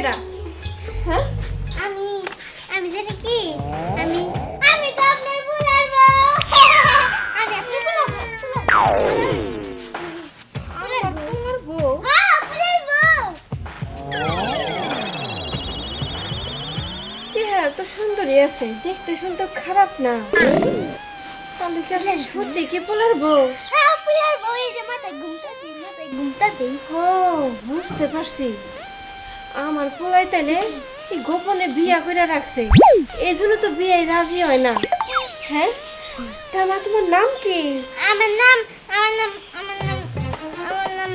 সেটা হ্যাঁ? আমি আমি যেটা কি? হ্যাঁ? আমি আমি তো আপনার আমি আপনার চেহারা তো সুন্দরী আছে দেখতে সুন্দর খারাপ না। তাহলে কি আপনি সত্যি কি হ্যাঁ, যে মাথায় ঘুমটা দিই মাথায় ঘুমটা বুঝতে পারছি। আমার পোলাই তাহলে গোপনে বিয়া করে রাখছে। এই জন্য তো বিয়ে রাজি হয় না। হ্যাঁ? তা তোমার নাম কি? আমার নাম আমার নাম আমার নাম নাম